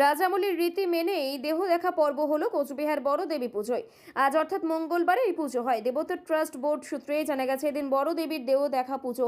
রাজামলির রীতি মেনে এই দেহ দেখা পর্ব হলো কোচবিহার বড় দেবী পুজোয়। আজ অর্থাৎ মঙ্গলবারে এই পুজো হয়। দেবতা ট্রাস্ট বোর্ড সূত্রে জানা গেছে, এদিন বড় দেবীর দেহ দেখা পুজো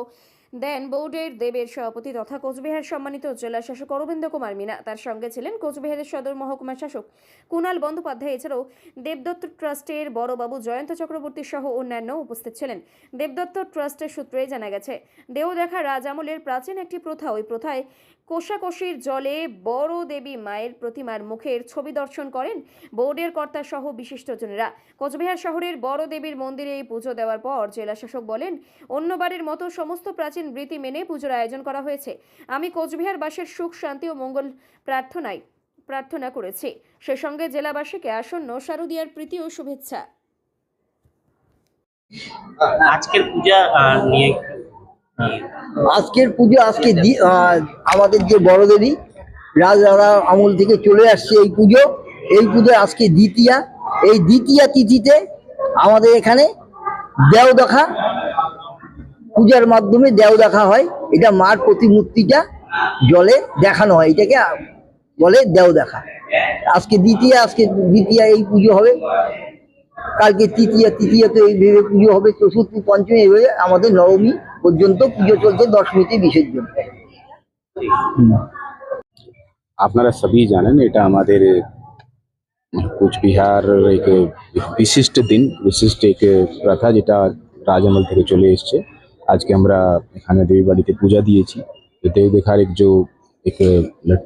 দেন বোর্ডের দেবের সভাপতি তথা কোচবিহার সম্মানিত জেলা শাসক অরবিন্দ কুমার মিনা। তার সঙ্গে ছিলেন কোচবিহারের সদর মহকুমা শাসক কুণাল বন্দ্যোপাধ্যায়। এছাড়াও দেবদত্ত ট্রাস্টের বড়বাবু জয়ন্ত চক্রবর্তী সহ অন্যান্য উপস্থিত ছিলেন। দেবদত্ত ট্রাস্টের সূত্রে জানা গেছে দেহ দেখা রাজ আমলের প্রাচীন একটি প্রথা। ওই প্রথায় কোষাকষির জলে বড় দেবী মায়ের প্রতিমার মুখের ছবি দর্শন করেন বোর্ডের কর্তা সহ বিশিষ্টজনেরা। কোচবিহার শহরের বড় দেবীর মন্দিরে এই পুজো দেওয়ার পর জেলা শাসক বলেন, অন্যবারের মতো সমস্ত প্রাচীন রীতি মেনে পুজোর আয়োজন করা হয়েছে। আমি কোচবিহারবাসীর সুখ শান্তি ও মঙ্গল প্রার্থনায় প্রার্থনা করেছি। সে সঙ্গে জেলাবাসীকে আসন্ন শারদীয়ার প্রীতি ও শুভেচ্ছা। আজকের পূজা নিয়ে আজকের পুজো আজকে আহ, আমাদের যে বড় দেবী রাজদাদা আমল থেকে চলে আসছে এই পুজো। এই পুজো আজকে দ্বিতীয়া। এই দ্বিতীয়া তিথিতে আমাদের এখানে দেও দেখা পূজার মাধ্যমে দেও দেখা হয়। এটা মার প্রতিমূর্তিটা জলে দেখানো হয়। এটাকে বলে দেও দেখা। আজকে দ্বিতীয় আজকে দ্বিতীয় এই পুজো হবে। কালকে তৃতীয়া তৃতীয়তে এইভাবে পুজো হবে। চতুর্থী, পঞ্চমী এইভাবে আমাদের নবমী পর্যন্ত পুজো চলছে দশমীতে বিসর্জন আপনারা সবই জানেন, এটা আমাদের কুচবিহার এক বিশিষ্ট দিন, বিশিষ্ট এক প্রথা যেটা রাজামল থেকে চলে এসছে। আজকে আমরা এখানে দেবী বাড়িতে পূজা দিয়েছি তো দেব দেখার এক যে এক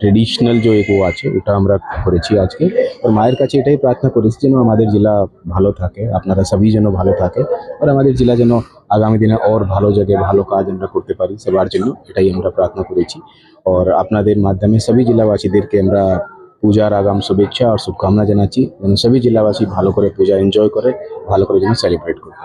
ট্রেডিশনাল যে এক ও আছে ওটা আমরা করেছি আজকে আর মায়ের কাছে এটাই প্রার্থনা করেছি যেন আমাদের জেলা ভালো থাকে আপনারা সবই যেন ভালো থাকে আর আমাদের জেলা যেন আগামী দিনে ওর ভালো জায়গায় ভালো কাজ আমরা করতে পারি সবার জন্য এটাই আমরা প্রার্থনা করেছি और আপনাদের মাধ্যমে সবই জেলাবাসীদেরকে আমরা পূজার আগাম শুভেচ্ছা আর শুভকামনা জানাচ্ছি যেন সবই জেলাবাসী ভালো করে পূজা এনজয় করে ভালো করে যেন সেলিব্রেট করে